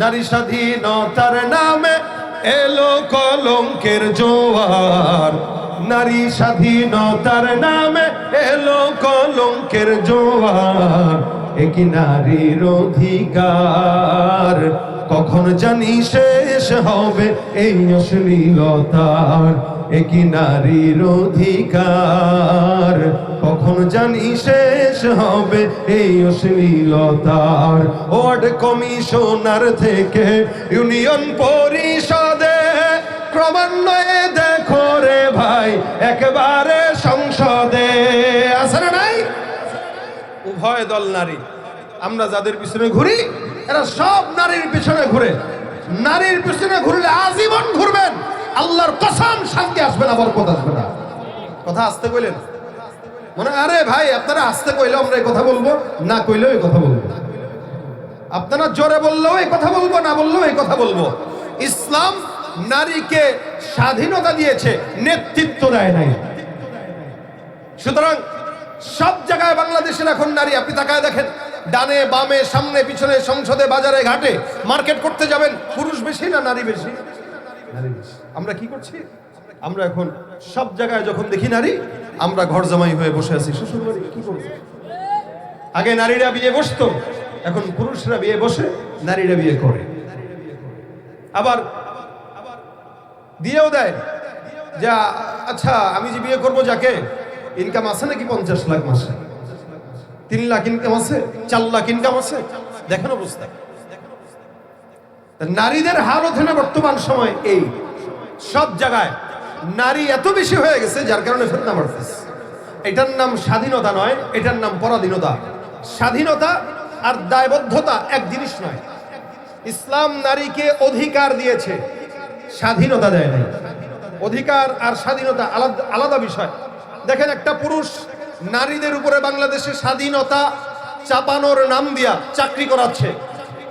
নারী স্বাধীনতার নামে এলো কলঙ্কের জোয়ার। নারী স্বাধীনতার নামে এলো কলঙ্কের জোয়ার। একই নারীর অধিকার। কখন জানি শেষ হবে এই অশ্লীলতার? একই নারীর অধিকার? কখন জানি শেষ হবে এই অশ্লীলতার? ওয়ার্ড কমিশনার থেকে ইউনিয়ন পরিষদে ক্রমান্বয়ে দেখো রে ভাই, একবারে সংসদে। না নাই? উভয় দল নারী। আমরা যাদের পিছনে ঘুরি, এরা সব নারীর পিছনে ঘুরে। নারীর পিছনে ঘুরলে আজীবন ঘুরবেন। আল্লাহর কসম, শান্তি আসবে না, বরকত আসবে না। কথা আসতে কইলেন? মনে আরে ভাই, আপনারা আসতে কইলে আমরা এই কথা বলব, না কইলেও এই কথা বলব। আপনারা জোরে বললেও এই কথা বলব, না বললেও এই কথা বলব। ইসলাম নারীকে স্বাধীনতা দিয়েছে, নেতৃত্ব দেয় নাই। সুতরাং সব জায়গায় বাংলাদেশের এখন নারী, আপনি তাকায় দেখেন। ডানে, বামে, সামনে, পিছনে, সংসদে, বাজারে, ঘাটে মার্কেট করতে যাবেন। পুরুষ বেশি না নারী বেশি। আমরা কি করছি? আমরা এখন সব জায়গায় যখন দেখি নারী, আমরা ঘর জামাই হয়ে বসে আছি। কি আগে নারীরা বিয়ে বসতো, এখন পুরুষরা বিয়ে বসে, নারীরা বিয়ে করে। আবার দিয়েও দেয়, যা আচ্ছা আমি যে বিয়ে করব যাকে ইনকাম আছে নাকি পঞ্চাশ লাখ মাসে? তিন লাখ ইনকাম আছে, চার লাখ ইনকাম আছে। দেখেন অবস্থা। নারীদের হালত হলে বর্তমান সময় এই। সব জায়গায় নারী এত বেশি হয়ে গেছে, যার কারণে ফেতনা বাড়তেছে। এটার নাম স্বাধীনতা নয়, এটার নাম পরাধীনতা। স্বাধীনতা আর দায়বদ্ধতা এক জিনিস নয়। ইসলাম নারীকে অধিকার দিয়েছে, স্বাধীনতা দেয় নাই। অধিকার আর স্বাধীনতা আলাদা আলাদা বিষয়। দেখেন একটা পুরুষ নারীদের উপরে বাংলাদেশে স্বাধীনতা চাপানোর নাম দিয়া চাকরি করাচ্ছে।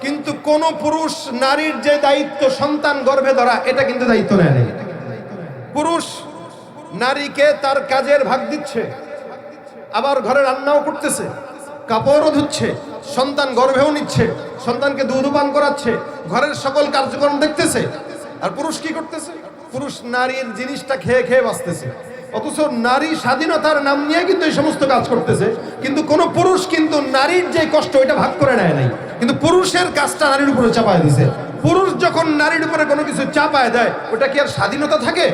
কিন্তু কোন পুরুষ নারীর যে দায়িত্ব সন্তান গর্ভে ধরা, এটা কিন্তু দায়িত্ব নেয় পুরুষ নারীকে তার কাজের ভাগ দিচ্ছে, আবার ঘরে রান্নাও করতেছে, কাপড়ও ধুচ্ছে, সন্তান গর্ভেও নিচ্ছে, সন্তানকে দুধ পান করাচ্ছে, ঘরের সকল কার্যক্রম দেখতেছে, আর পুরুষ কি করতেছে? পুরুষ নারীর জিনিসটা খেয়ে খেয়ে বাঁচতেছে। অথচ নারী স্বাধীনতার নাম নিয়ে কিন্তু এই সমস্ত কাজ করতেছে। কিন্তু কোন পুরুষ কিন্তু নারীর যে কষ্ট এটা ভাগ করে নেয় নাই। কিন্তু পুরুষের কাজটা নারীর উপরে চাপায় দিছে। পুরুষ যখন নারীর উপরে কোনো কিছু চাপায় দেয়, ওটা কি আর স্বাধীনতা থাকে?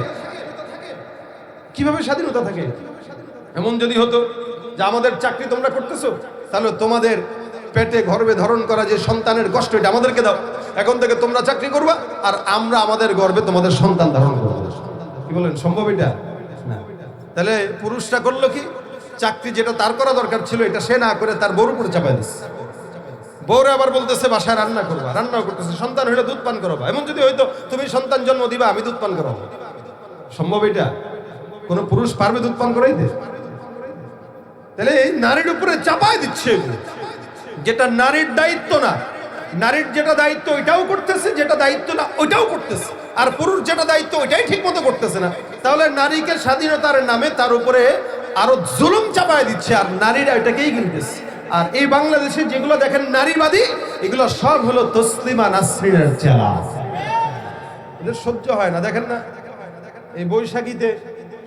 কীভাবে স্বাধীনতা থাকে? এমন যদি হতো যে আমাদের চাকরি তোমরা করতেছো, তাহলে তোমাদের পেটে গর্বে ধারণ করা যে সন্তানের কষ্ট, এটা আমাদেরকে দাও। এখন থেকে তোমরা চাকরি করবা, আর আমরা আমাদের গর্বে তোমাদের সন্তান ধারণ করব। কি বলেন, সম্ভব এটা? তাহলে পুরুষটা করল কি? চাকরি যেটা তার করা দরকার ছিল, এটা সে না করে তার বউর উপরে চাপাই দিচ্ছে। বউরে আবার বলতেছে, বাসায় রান্না করবা, রান্নাও করতেছে। সন্তান হইলে দুধ পান করবা। এমন যদি হয়তো তুমি সন্তান জন্ম দিবা, আমি দুধ পান করাবো। সম্ভব এটা? কোন পুরুষ পারবে দুধ পান করাইতে? তাহলে এই নারীর উপরে চাপাই দিচ্ছে যেটা নারীর দায়িত্ব না নারীর যেটা দায়িত্ব ওইটাও করতেছে, যেটা দায়িত্ব না ওইটাও করতেছে। আর পুরুষ যেটা দায়িত্ব ওইটাই ঠিক মতো করতেছে না। তাহলে নারীকে স্বাধীনতার নামে তার উপরে আরও জুলুম চাপায় দিচ্ছে, আর নারীরা এটাকেই কিনতেছে আর এই বাংলাদেশে যেগুলো দেখেন নারীবাদী, এগুলো সব হলো তসলিমা নাসরিনের চেলা। এদের সহ্য হয় না, দেখেন না? এই বৈশাখীতে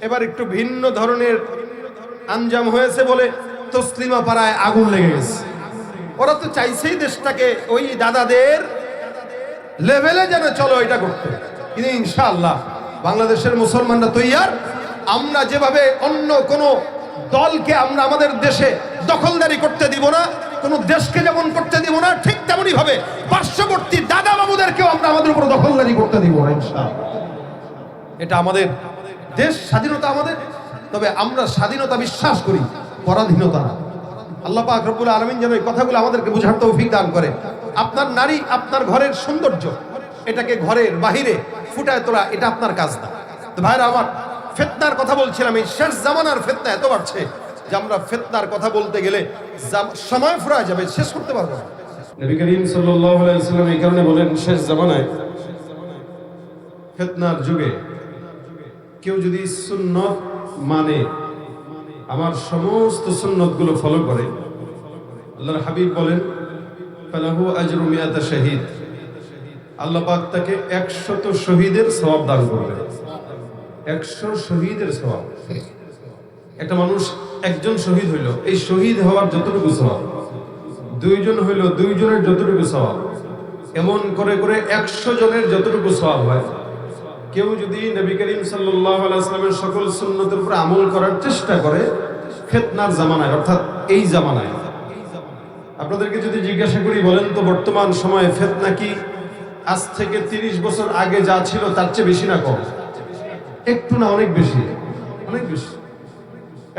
এবার একটু ভিন্ন ধরনের আঞ্জাম হয়েছে বলে তসলিমা পাড়ায় আগুন লেগে গেছে। ওরা তো চাইছেই দেশটাকে ওই দাদাদের লেভেলে যেন চলো, এটা করতে। কিন্তু ইনশাআল্লাহ বাংলাদেশের মুসলমানরা তৈয়ার। আমরা যেভাবে অন্য কোনো দলকে আমরা আমাদের দেশে দখলদারি করতে দিব না, কোনো দেশকে যেমন করতে দিব না, ঠিক তেমনই ভাবে পার্শ্ববর্তী দাদা বাবুদেরকেও আমরা আমাদের উপর দখলদারি করতে দিব না, ইনশাআল্লাহ। এটা আমাদের দেশ, স্বাধীনতা আমাদের। তবে আমরা স্বাধীনতা বিশ্বাস করি, পরাধীনতা না। আল্লাহ পাক রব্বুল আলমিন যেন এই কথাগুলো আমাদেরকে বুঝার তৌফিক দান করে। আপনার নারী আপনার ঘরের সৌন্দর্য, এটাকে ঘরের বাহিরে ফুটায় তোলা, এটা আপনার কাজ না। তো ভাইরা, আমার ফেতনার কথা বলছিলাম, এই শেষ জামানার ফেতনা এত বাড়ছে যে আমরা ফেতনার কথা বলতে গেলে সময় ফুরায় যাবে, শেষ করতে পারব না। নবী করিম ওয়াসাল্লাম এই কারণে বলেন, শেষ জামানায় ফেতনার যুগে কেউ যদি সুন্নত মানে আমার সমস্ত সুন্নতগুলো ফলো করে। আল্লাহর হাবিব বলেন, ফালাহু আজরু মিয়াতা শাহিদ। আল্লাহ পাক তাকে একশত শহীদের সওয়াব দান করবে একশো শহীদের সওয়াব। একটা মানুষ একজন শহীদ হইল, এই শহীদ হওয়ার যতটুকু সওয়াব, দুইজন হইল দুইজনের যতটুকু সওয়াব, এমন করে করে একশো জনের যতটুকু সওয়াব হয়। কেউ যদি নবী করিম সাল্লামের সকল সুন্নতের উপর আমল করার চেষ্টা করে, ফিতনার জামানায়, অর্থাৎ এই জামানায়। আপনাদেরকে যদি জিজ্ঞাসা করি, বলেন তো বর্তমান সময়ে ফেতনা কি? আজ থেকে তিরিশ বছর আগে যা ছিল, তার চেয়ে বেশি না কম? একটু না, অনেক বেশি। অনেক বেশি।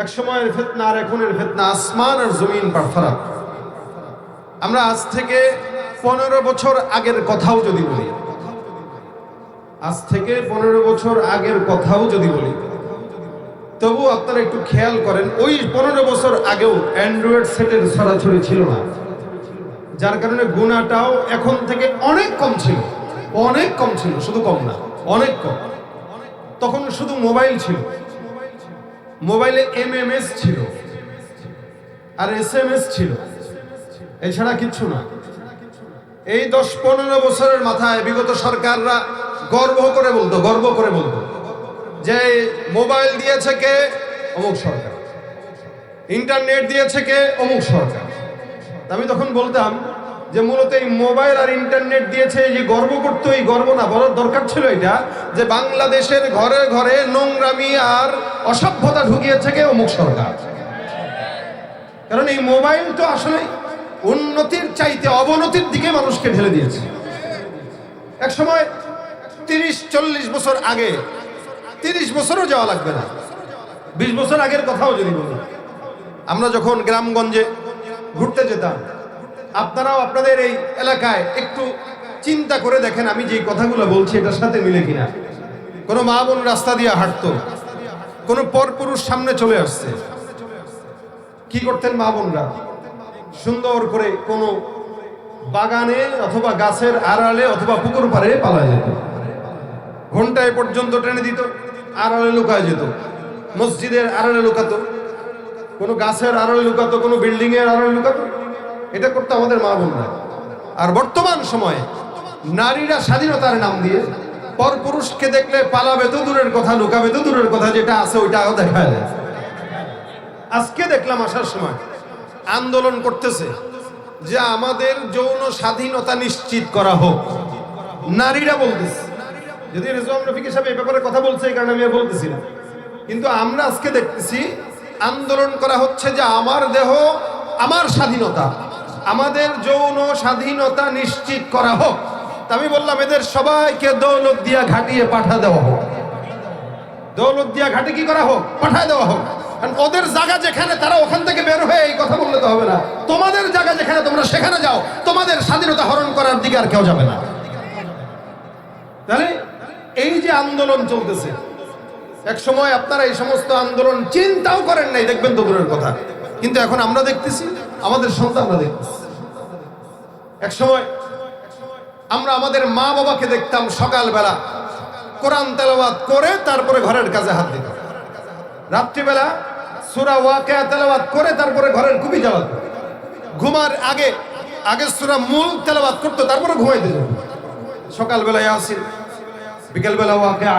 এক সময়ের ফেতনা আর এখনের ফেতনা, আসমান আর জমিন ফারাক। আমরা আজ থেকে পনেরো বছর আগের কথাও যদি বলি আজ থেকে পনেরো বছর আগের কথাও যদি বলি। তবু আপনারা একটু খেয়াল করেন, ওই পনেরো বছর আগেও অ্যান্ড্রয়েড সেটের ছড়াছড়ি ছিল না। যার কারণে গুণাটাও এখন থেকে অনেক কম ছিল। অনেক কম ছিল, শুধু কম না, অনেক কম। তখন শুধু মোবাইল ছিল। মোবাইলে এম এম এস ছিল আর এস এম এস ছিল। এছাড়া কিচ্ছু না। এই দশ পনেরো বছরের মাথায় বিগত সরকাররা গর্ব করে বলতো, গর্ব করে বলতো। যে মোবাইল দিয়েছে কে? অমুক সরকার। ইন্টারনেট দিয়েছে কে? অমুক সরকার। আমি তখন বলতাম যে মূলত এই মোবাইল আর ইন্টারনেট দিয়েছে এই যে গর্ব করতো, এই গর্ব না বড় দরকার ছিল এটা যে বাংলাদেশের ঘরে ঘরে নোংরামি আর অসভ্যতা ঢুকিয়েছে কে? অমুক সরকার। কারণ এই মোবাইল তো আসলে উন্নতির চাইতে অবনতির দিকে মানুষকে ঢেলে দিয়েছে। এক সময় তিরিশ, চল্লিশ বছর আগে, তিরিশ বছরও যাওয়া লাগবে না। বিশ বছর আগের কথাও যদি বলি, আমরা যখন গ্রামগঞ্জে ঘুরতে যেতাম, আপনারাও আপনাদের এই এলাকায় একটু চিন্তা করে দেখেন আমি যে কথাগুলো বলছি, এটার সাথে মিলে কিনা। কোনো মা বোন রাস্তা দিয়ে হাঁটতো, কোনো পরপুরুষ সামনে চলে আসছে। কি করতেন মা বোনরা? সুন্দর করে কোনো বাগানে অথবা গাছের আড়ালে অথবা পুকুর পাড়ে পালা যেত। ঘন্টায় পর্যন্ত টেনে দিত, আড়ালে লুকায় যেত। মসজিদের আড়ালে লুকাতো, কোনো গাছের আড়ালে লুকাতো, কোনো বিল্ডিং এর আড়ালে লুকাতো। এটা করতো আমাদের মা বোনরা। আর বর্তমান সময়ে নারীরা স্বাধীনতার নাম দিয়ে পরপুরুষকে দেখলে পালাবে তো দূরের কথা, লুকাবে তো দূরের কথা, যেটা আছে ওইটাও দেখা যায়। আজকে দেখলাম আসার সময় আন্দোলন করতেছে যে আমাদের যৌন স্বাধীনতা নিশ্চিত করা হোক। নারীরা বলতেছে যদি রেজওয়ান রফিক সাহেব এই ব্যাপারে কথা বলছে, এই কারণে আমি বলতেছি না। কিন্তু আমরা আজকে দেখতেছি, আন্দোলন করা হচ্ছে যে আমার দেহ, আমার স্বাধীনতা, আমাদের যৌন স্বাধীনতা নিশ্চিত করা হোক। আমি বললাম, এদের সবাইকে দৌলত দিয়া ঘাটিয়ে পাঠা দেওয়া হোক। দৌলত দিয়া ঘাটে কি করা হোক? পাঠায় দেওয়া হোক। কারণ ওদের জায়গা যেখানে, তারা ওখান থেকে বের হয়ে এই কথা বললে তো হবে না। তোমাদের জায়গা যেখানে, তোমরা সেখানে যাও। তোমাদের স্বাধীনতা হরণ করার দিকে আর কেউ যাবে না। তাহলে এই যে আন্দোলন চলতেছে, এক সময় আপনারা এই সমস্ত আন্দোলন চিন্তাও করেন নাই, দেখবেন তো দূরের কথা। কিন্তু এখন আমরা দেখতেছি, আমাদের সন্তানরা দেখতেছি। এক সময় আমরা আমাদের মা বাবাকে দেখতাম সকালবেলা, কোরআন তেলাওয়াত করে তারপরে ঘরের কাজে হাত দিত। রাত্রিবেলা সুরা ওয়াকিয়া তেলাওয়াত করে তারপরে ঘরের কুবি যাওয়াত ঘুমার আগে আগে সুরা মূল তেলাওয়াত করতো, তারপরে ঘুমাইতে যেত সকালবেলায় ইয়াসিন বিকেলবেলা ওয়াকিয়া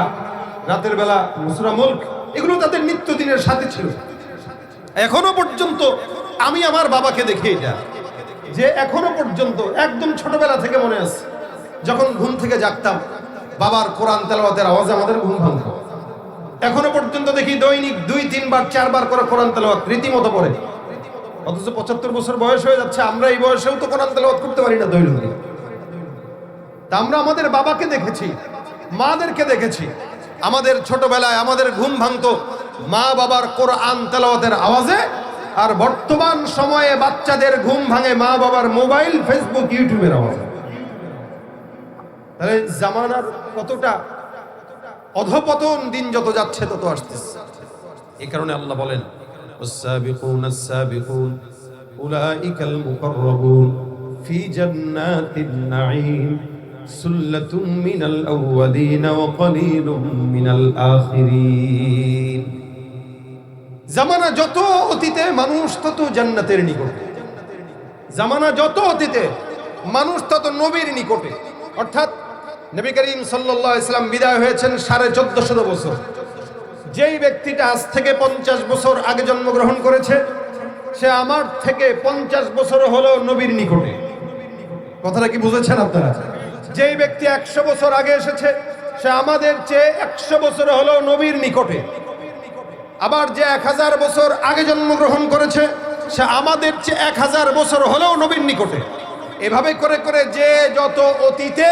রাতের বেলা সুরা মুল্ক, এগুলো তাদের নিত্যদিনের সাথে ছিল। এখনও পর্যন্ত আমি আমার বাবাকে দেখি এটা, যে এখনও পর্যন্ত একদম ছোটবেলা থেকে মনে আছে, যখন ঘুম থেকে জাগতাম, বাবার কোরআন তেলাওয়াতের আওয়াজে আমাদের ঘুম ভাঙত। এখনও পর্যন্ত দেখি দৈনিক দুই, তিনবার, চারবার করে কোরআন তেলাওয়াত রীতিমতো পড়ে। অথচ পঁচাত্তর বছর বয়স হয়ে যাচ্ছে, আমরা এই বয়সেও তো কোরআন তেলাওয়াত করতে পারি না দৈনন্দিন। তা আমরা আমাদের বাবাকে দেখেছি মাদেরকে দেখেছি আমাদের ছোটবেলায় আমাদের ঘুম ভাঙতো মা বাবার কোরআন তেলাওয়াতের আওয়াজে আর বর্তমান সময়ে বাচ্চাদের ঘুম ভাঙে মা বাবার মোবাইল ফেসবুক ইউটিউবের আওয়াজে তাহলে জামানার কতটা অধপতন দিন যত যাচ্ছে তত আসতেছে এই কারণে আল্লাহ বলেন والسابقون السابقون أولئك المقربون في جنات النعيم সুল্লাতুম মিনাল আউয়ালিন ওয়া কলিলুম মিনাল জামানা যত অতীতে মানুষ, তত জান্নাতের নিকটে। জামানা যত অতীতে মানুষ, তত নবীর নিকটে। অর্থাৎ নবী করিম সাল্লাহ ইসলাম বিদায় হয়েছেন সাড়ে চোদ্দশো বছর। যেই ব্যক্তিটা আজ থেকে পঞ্চাশ বছর আগে জন্মগ্রহণ করেছে, সে আমার থেকে পঞ্চাশ বছর হলো নবীর নিকটে। কথাটা কি বুঝেছেন আপনারা? যেই ব্যক্তি একশো বছর আগে এসেছে, সে আমাদের চেয়ে একশো বছর হলো নবীর নিকটে। আবার যে এক হাজার বছর আগে জন্মগ্রহণ করেছে, সে আমাদের চেয়ে এক হাজার বছর হলেও নবীর নিকটে। এভাবে করে করে যে যত অতীতে,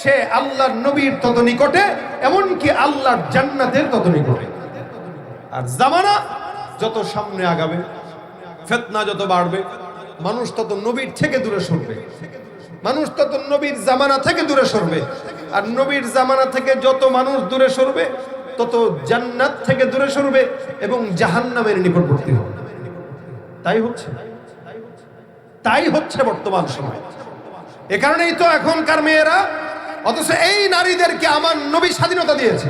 সে আল্লাহর নবীর তত নিকটে, এমনকি আল্লাহর জান্নাতের তত নিকটে। আর জামানা যত সামনে আগাবে, ফেতনা যত বাড়বে, মানুষ তত নবীর থেকে দূরে সরবে। মানুষ তত নবীর জামানা থেকে দূরে সরবে। আর নবীর জামানা থেকে যত মানুষ দূরে সরবে, তত জান্নাত থেকে দূরে সরবে এবং জাহান্নামের নিকটবর্তী হবে। তাই হচ্ছে। তাই হচ্ছে বর্তমান সময়। এ কারণেই তো এখনকার মেয়েরা, অথচ এই নারীদেরকে আমার নবী স্বাধীনতা দিয়েছে।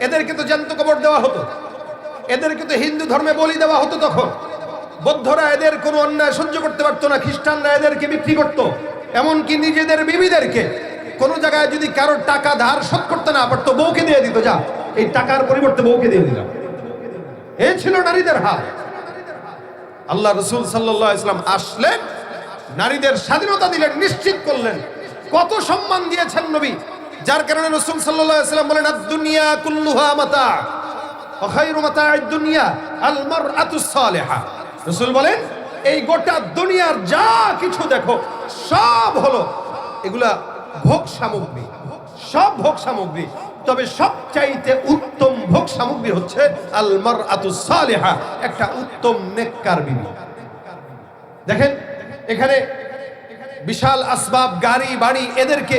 এদেরকে তো জ্যান্ত কবর দেওয়া হতো। এদেরকে তো হিন্দু ধর্মে বলি দেওয়া হতো তখন। বৌদ্ধরা এদের কোনো অন্যায় সহ্য করতে পারতো না, খ্রিস্টানরা এদেরকে বিক্রি করতো। এমনকি নিজেদের বিবিদেরকে কোনো জায়গায় যদি কারোর টাকা ধার শোধ করতে না পারতো, বউকে দিয়ে দিত, যা, এই টাকার পরিবর্তে বউকে দিয়ে দিলাম। এ ছিল নারীদের হাল। আল্লাহ রসুল সাল্লাহ ইসলাম আসলেন, নারীদের স্বাধীনতা দিলেন, নিশ্চিত করলেন। কত সম্মান দিয়েছেন নবী, যার কারণে রসুল সাল্লাহ ইসলাম বলেন দুনিয়া কুল্লুহা মাতা দুনিয়া আলমার আতুসালেহা রসুল বলেন, এই গোটা দুনিয়ার যা কিছু দেখো, সব হলো এগুলা ভোগ সামগ্রী, সব ভোগ সামগ্রী। তবে সবচাইতে উত্তম ভোগ সামগ্রী হচ্ছে আলমার আতুসালেহা একটা উত্তম নেককার বিবি। দেখেন, এখানে বিশাল আসবাব, গাড়ি, বাড়ি, এদেরকে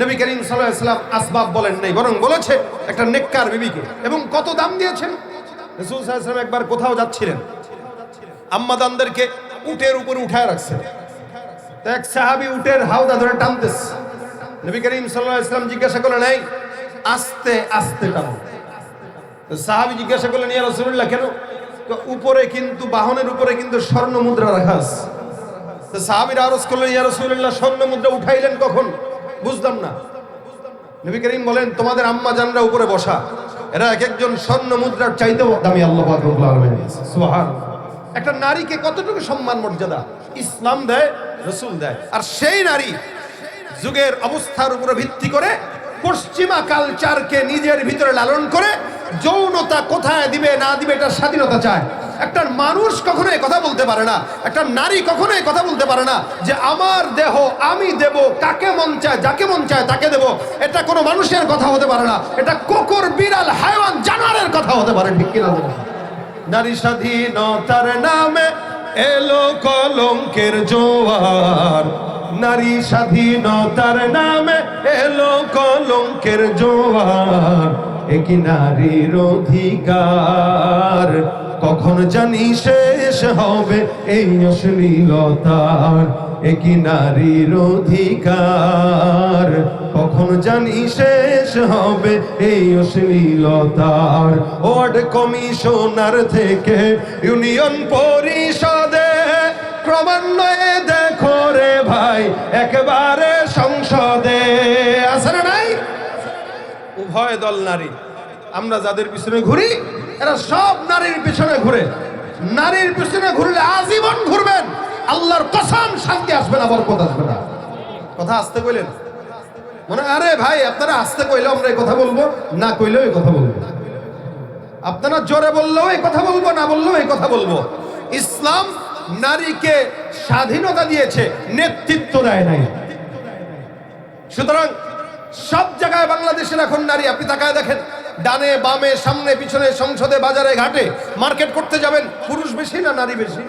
নবী করিম সাল্লাম আসবাব বলেন নাই, বরং বলেছে একটা নেককার বিবিকে। এবং কত দাম দিয়েছেন? রসুল সাল্লাম একবার কোথাও যাচ্ছিলেন। আম্মাদানদেরকে উটের উপরে উঠায় রাখছে। তো এক সাহাবি উটের হাওদা ধরে টানতেছে। নবী করিম সাল্লাহ ইসলাম জিজ্ঞাসা করলেন, এই, আস্তে আস্তে টানো। তো সাহাবি জিজ্ঞাসা করলেন, ইয়া রসুল্লাহ কেন? উপরে কিন্তু, বাহনের উপরে কিন্তু স্বর্ণ মুদ্রা রাখা আছে। তো সাহাবির আরজ করলেন, ইয়া রসুল্লাহ স্বর্ণ মুদ্রা উঠাইলেন কখন? বুঝলাম না। নবী করিম বলেন, তোমাদের আম্মা জানরা উপরে বসা। এরা এক একজন স্বর্ণ মুদ্রার চাইতেও দামি, আল্লাহ সুবহান একটা নারীকে কতটুকু সম্মান মর্যাদা? ইসলাম দেয়, রসুল দেয়। আর সেই নারী যুগের অবস্থার উপরে ভিত্তি করে পশ্চিমা কালচারকে নিজের ভিতরে লালন করে যৌনতা কোথায় দিবে, না দিবে, এটা স্বাধীনতা চায়। একটা মানুষ কখনো কথা বলতে পারে না, একটা নারী কখনো কথা বলতে পারে না যে আমার দেহ আমি দেব, কাকে মন চায়, যাকে মন চায় তাকে দেব। এটা কোনো মানুষের কথা হতে পারে না, এটা কোকর বিড়াল, হায়ওয়ান জানোয়ারের কথা হতে পারে, ঠিক কিনা? নারী স্বাধীনতার নামে এলো কলঙ্কের জোয়ার। নারী স্বাধীনতার নামে এলো কলঙ্কের জোয়ার। একই নারীর অধিকার? কখন জানি শেষ হবে এই অশ্লীলতার। একই নারীর অধিকার? কখন জানি শেষ হবে এই অশ্লীলতার ওয়ার্ড কমিশনার থেকে ইউনিয়ন পরিষদে। ক্রমান্বয়ে দেখো রে ভাই, একেবারে সংসদে। আছে না নাই? উভয় দল নারী। আমরা যাদের পিছনে ঘুরি, এরা সব নারীর পিছনে ঘুরে। নারীর পিছনে ঘুরলে আজীবন ঘুরবেন। আল্লাহর কসম শান্তি আসবে না, বরকত আসবে না। কথা আসতে কইলেন? মনে, আরে ভাই, আপনারা আসতে কইলেও আমরা এই কথা বলব, না কইলেও এই কথা বলব। আপনারা জোরে বললেও এই কথা বলব, না বললেও এই কথা বলব। ইসলাম নারীকে স্বাধীনতা দিয়েছে, নেতৃত্ব দেয় নাই। সুতরাং সব জায়গায় বাংলাদেশের এখন নারী, আপনি তাকায় দেখেন, ডানে বামে, সামনে, পিছনে, সংসদে, বাজারে, ঘাটে, মার্কেট করতে যাবেন, পুরুষ বেশি না নারী বেশি?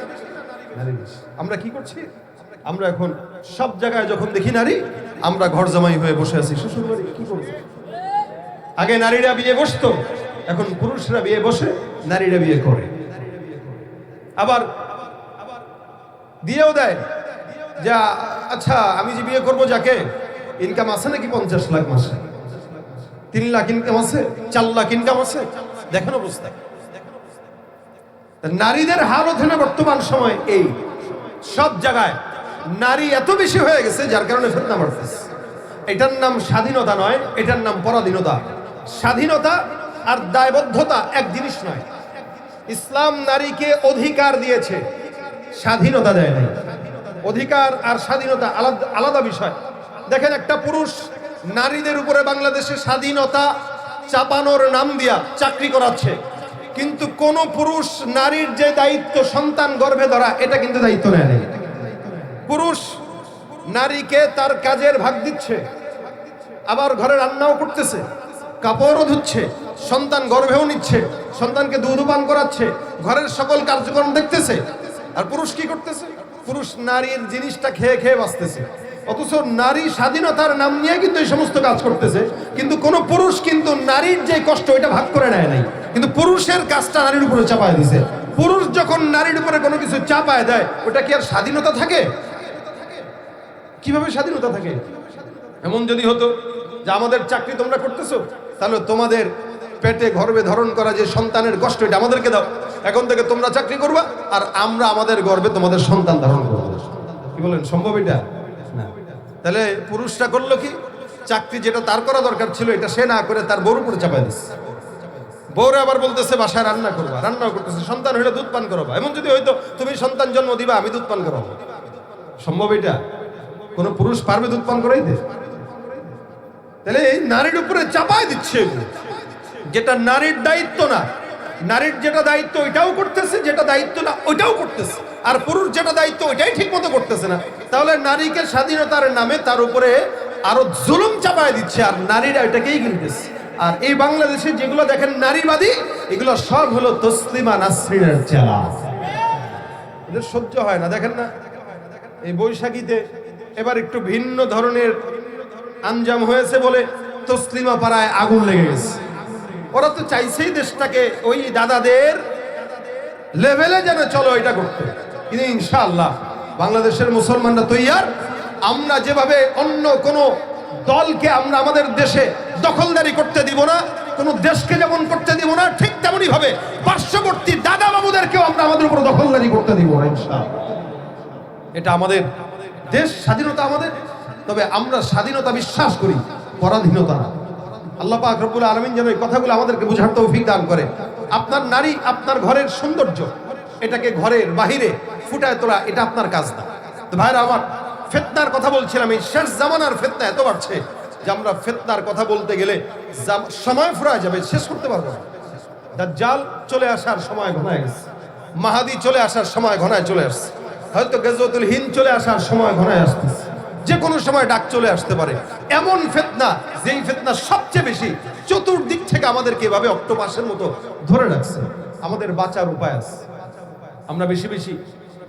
আমরা কি করছি? আমরা এখন সব জায়গায় যখন দেখি নারী, আমরা ঘর জামাই হয়ে বসে আছি। শ্বশুর কি করব? আগে নারীরা বিয়ে বসতো, এখন পুরুষরা বিয়ে বসে, নারীরা বিয়ে করে। আবার দিয়েও দেয় যা আচ্ছা আমি যে বিয়ে করব যাকে ইনকাম আছে নাকি পঞ্চাশ লাখ মাসে? তিন লাখ ইনকাম আছে, চার লাখ ইনকাম আছে। দেখেন অবস্থা। তা নারীদের হার ওখানে বর্তমান সময় এই। সব জায়গায় নারী এত বেশি হয়ে গেছে যার কারণে ফেতনা বাড়তেছে। এটার নাম স্বাধীনতা নয়, এটার নাম পরাধীনতা। স্বাধীনতা আর দায়বদ্ধতা এক জিনিস নয়। ইসলাম নারীকে অধিকার দিয়েছে, স্বাধীনতা দেয় নাই। অধিকার আর স্বাধীনতা আলাদা আলাদা বিষয়। দেখেন একটা পুরুষ নারীদের উপরে বাংলাদেশে স্বাধীনতা চাপানোর নাম দিয়া চাকরি করাচ্ছে। কিন্তু কোন পুরুষ নারীর যে দায়িত্ব সন্তান গর্ভে ধরা, এটা কিন্তু দায়িত্ব নেয় পুরুষ নারীকে তার কাজের ভাগ দিচ্ছে, আবার ঘরে রান্নাও করতেছে, কাপড়ও ধুচ্ছে, সন্তান গর্ভেও নিচ্ছে, সন্তানকে দুধ পান করাচ্ছে, ঘরের সকল কার্যক্রম দেখতেছে, আর পুরুষ কি করতেছে? পুরুষ নারীর জিনিসটা খেয়ে খেয়ে বাঁচতেছে। অথচ নারী স্বাধীনতার নাম নিয়ে কিন্তু এই সমস্ত কাজ করতেছে। কিন্তু কোন পুরুষ কিন্তু নারীর যে কষ্ট এটা ভাগ করে নেয় নাই। কিন্তু পুরুষের কাজটা নারীর উপরে চাপায় দিছে। পুরুষ যখন নারীর উপরে কোনো কিছু চাপায় দেয়, ওটা কি আর স্বাধীনতা থাকে? কীভাবে স্বাধীনতা থাকে? এমন যদি হতো যে আমাদের চাকরি তোমরা করতেছো, তাহলে তোমাদের পেটে গর্বে ধারণ করা যে সন্তানের কষ্ট, এটা আমাদেরকে দাও। এখন থেকে তোমরা চাকরি করবা, আর আমরা আমাদের গর্বে তোমাদের সন্তান ধারণ করব। কি বলেন, সম্ভব এটা? তাহলে পুরুষটা করল কি? চাকরি যেটা তার করা দরকার ছিল, এটা সে না করে তার বউর উপরে চাপাই দিচ্ছে। বউরে আবার বলতেছে, বাসায় রান্না করবা, রান্নাও করতেছে। সন্তান হইলে দুধ পান করাবা। এমন যদি হয়তো তুমি সন্তান জন্ম দিবা, আমি দুধ পান করাবো। সম্ভব এটা? কোন পুরুষ পারবে দুধ পান করাইতে? তাহলে এই নারীর উপরে চাপাই দিচ্ছে যেটা নারীর দায়িত্ব না, নারীর যেটা দায়িত্ব ওইটাও করতেছে, যেটা দায়িত্ব না, ওইটাও করতেছে। আর পুরুষ যেটা দায়িত্ব ওইটাই ঠিক মতো করতেছে না। তাহলে নারীকে স্বাধীনতার নামে তার উপরে আরও জুলুম চাপায় দিচ্ছে, আর নারীরা এটাকেই কিনতেছে আর এই বাংলাদেশে যেগুলো দেখেন নারীবাদী, এগুলো সব হলো তসলিমা নাসরিনের চেলা। এদের সহ্য হয় না, দেখেন না? এই বৈশাখীতে এবার একটু ভিন্ন ধরনের আঞ্জাম হয়েছে বলে তসলিমা পাড়ায় আগুন লেগে গেছে। ওরা তো চাইছেই দেশটাকে ওই দাদাদের লেভেলে যেন চলো এটা করতে। কিন্তু ইনশাআল্লাহ বাংলাদেশের মুসলমানরা তৈয়ার। আমরা যেভাবে অন্য কোনো দলকে আমরা আমাদের দেশে দখলদারি করতে দিব না, কোনো দেশকে যেমন করতে দিব না, ঠিক তেমনই ভাবে পার্শ্ববর্তী দাদা বাবুদেরকেও আমরা আমাদের উপর দখলদারি করতে দিব না ইনশাআল্লাহ। এটা আমাদের দেশ, স্বাধীনতা আমাদের, তবে আমরা স্বাধীনতা বিশ্বাস করি, পরাধীনতা না। আল্লাহ পাক রব্বুল আলমিন যেন এই কথাগুলো আমাদেরকে বোঝার তৌফিক দান করে। আপনার নারী, আপনার ঘরের সৌন্দর্য, এটাকে ঘরের বাহিরে ফুটায় তোলা, এটা আপনার কাজ না। তো ভাইরা, আমার ফেতনার কথা বলছিলাম, এই শেষ জামানার ফেতনা এত বাড়ছে যে আমরা ফেতনার কথা বলতে গেলে সময় ফুরায় যাবে, শেষ করতে পারব দাজ্জাল চলে আসার সময় ঘনায় গেছে। মাহাদি চলে আসার সময় ঘনায় চলে আসছে। হয়তো গজওয়াতুল হিন্দ চলে আসার সময় ঘনায় আসতেছে। যে কোনো সময় ডাক চলে আসতে পারে। এমন ফেতনা, যেই ফেতনা সবচেয়ে বেশি চতুর্দিক থেকে আমাদেরকে এভাবে অক্টোপাসের মতো ধরে রাখছে। আমাদের বাঁচার উপায় আছে। আমরা বেশি বেশি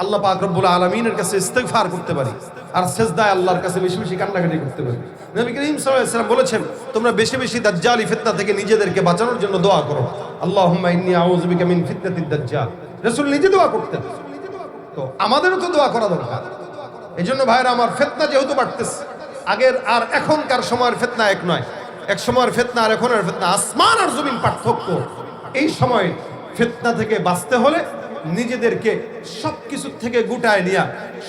আল্লাহ পাক রব্বুল আলমিনের কাছে ইস্তেগফার করতে পারি। আর সেজদায় আল্লাহর কাছে বেশি বেশি কান্নাকাটি করতে পারি। নবী করিম সাল্লাম বলেছেন, তোমরা বেশি বেশি দাজ্জালি ফিতনা থেকে নিজেদেরকে বাঁচানোর জন্য দোয়া করো। আল্লাহুম্মা ইন্নী আউযু বিকা মিন ফিতনাতিদ দাজ্জাল। রাসূল নিজে দোয়া করতেন। তো আমাদেরও তো দোয়া করা দরকার। এই জন্য ভাইরা, আমার ফেতনা যেহেতু বাড়তেছে, আগের আর এখনকার সময়ের ফেতনা এক নয়। এক সময়ের ফেতনা আর এখনের ফেতনা। আসমান আর জমিন পার্থক্য। এই সময় ফেতনা থেকে বাঁচতে হলে নিজেদেরকে সব কিছু থেকে গুটায় নিয়া,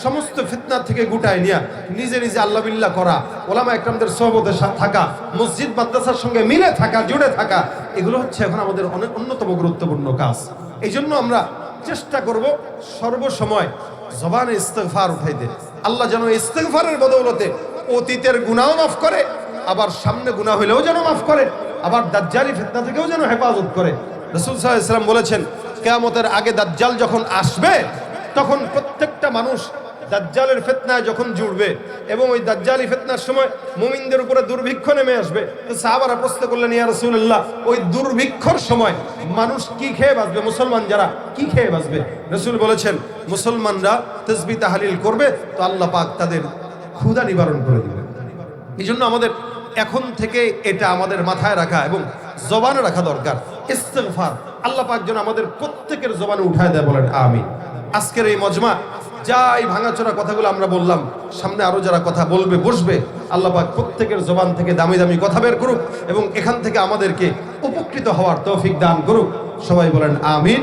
সমস্ত ফিতনা থেকে গুটায় নিয়া, নিজে নিজে আল্লাহ বিল্লাহ করা, ওলামা একরামদের সহবতে থাকা, মসজিদ, মাদ্রাসার সঙ্গে মিলে থাকা, জুড়ে থাকা, এগুলো হচ্ছে এখন আমাদের অনেক অন্যতম গুরুত্বপূর্ণ কাজ। এই জন্য আমরা চেষ্টা করব সর্বসময় জবানে ইস্তেগফার উঠাইতে আল্লাহ যেন ইস্তেফারের বদৌলতে অতীতের গুনাও মাফ করে, আবার সামনে গুনাহ হইলেও যেন মাফ করে, আবার দাজ্জালি ফিতনা থেকেও যেন হেফাজত করে। রসুল সাল্লাল্লাহু ইসলাম বলেছেন কেয়ামতের আগে দাজ্জাল যখন আসবে, তখন প্রত্যেকটা মানুষ দাজ্জালের ফেতনায় যখন জুড়বে এবং ওই দাজ্জালি ফেতনার সময় মুমিনদের উপরে দুর্ভিক্ষ নেমে আসবে সাহাবারা প্রশ্ন করলেন, ইয়া রাসূলুল্লাহ, ওই দুর্ভিক্ষর সময় মানুষ কি খেয়ে বাঁচবে? মুসলমান যারা কি খেয়ে বাঁচবে? রসুল বলেছেন, মুসলমানরা তসবি তাহালিল করবে, তো আল্লাহ পাক তাদের ক্ষুধা নিবারণ করে দিবে এই জন্য আমাদের এখন থেকে এটা আমাদের মাথায় রাখা এবং জবানে রাখা দরকার। ইস্তেগফার। আল্লাহ পাক যেন আমাদের প্রত্যেকের জবানে উঠায় দেয় বলেন, আমিন। আজকের এই মজমা যা এই ভাঙাচোরা কথাগুলো আমরা বললাম, সামনে আরও যারা কথা বলবে, বসবে, আল্লাহ পাক প্রত্যেকের জবান থেকে দামি দামি কথা বের করুক এবং এখান থেকে আমাদেরকে উপকৃত হওয়ার তৌফিক দান করুক। সবাই বলেন, আমিন।